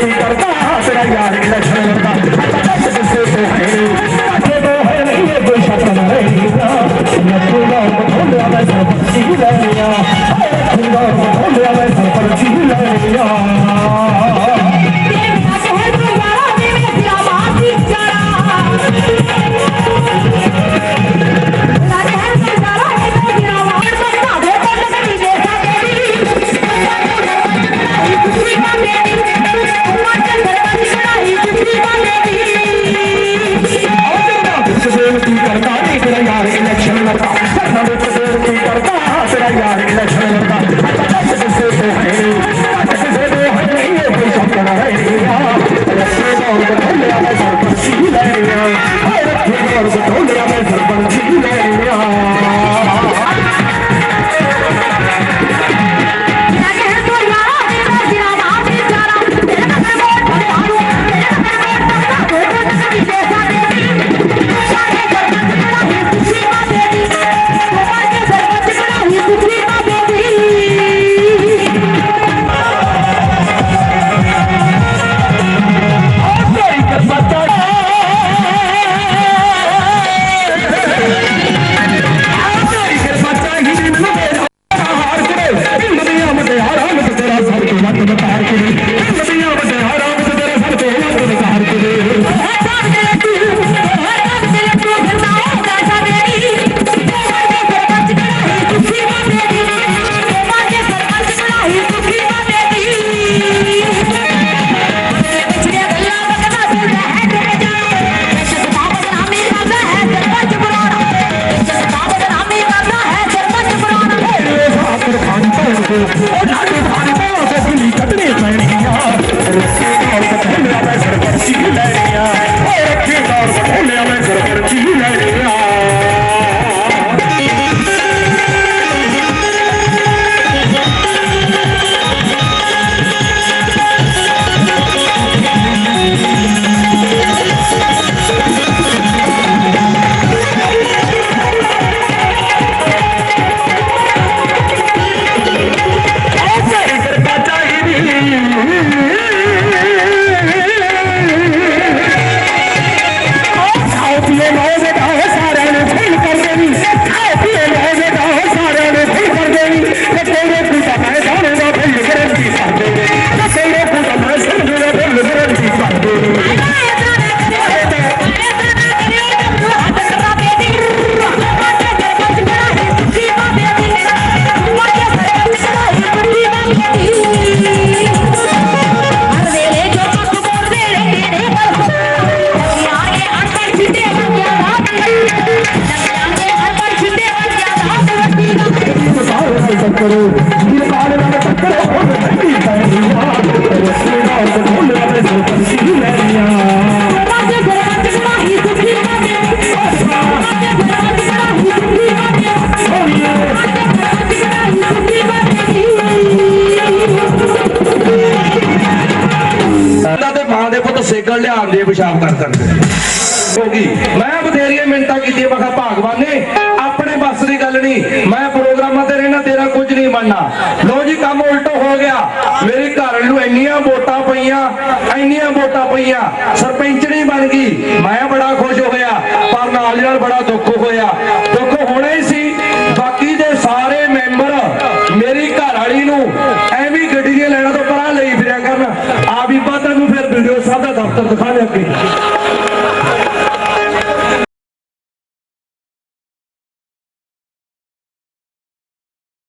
कर Birleşmeleri ਨਿਕਲ ਲਿਆ ਆਂਦੇ ਪਿਸ਼ਾਬ ਕਰ ਕਰਦੇ ਹੋ ਮੈਂ ਬਥੇਰੀਆਂ ਮਿੰਟਾਂ ਕੀਤੀਆਂ, ਮੈਂ ਕਿਹਾ ਆਪਣੇ ਬੱਸ ਦੀ ਗੱਲ ਨਹੀਂ। ਮੈਂ ਪ੍ਰੋਗਰਾਮਾਂ ਤੇ ਰਹਿਣਾ, ਤੇਰਾ ਕੁਝ ਨਹੀਂ ਬਣਨਾ। ਲੋ ਜੀ, ਕੰਮ ਉਲਟੋ ਹੋ ਗਿਆ। ਮੇਰੇ ਘਰ ਨੂੰ ਇੰਨੀਆਂ ਵੋਟਾਂ ਪਈਆਂ, ਇੰਨੀਆਂ ਵੋਟਾਂ ਪਈਆਂ। ਸਰਪੰਚਣੀ ਬਣ ਗਈ। ਮੈਂ ਬੜਾ ਖੁਸ਼ ਹੋਇਆ ਪਰ ਨਾਲ ਨਾਲ ਬੜਾ ਦੁੱਖ Portanto, vale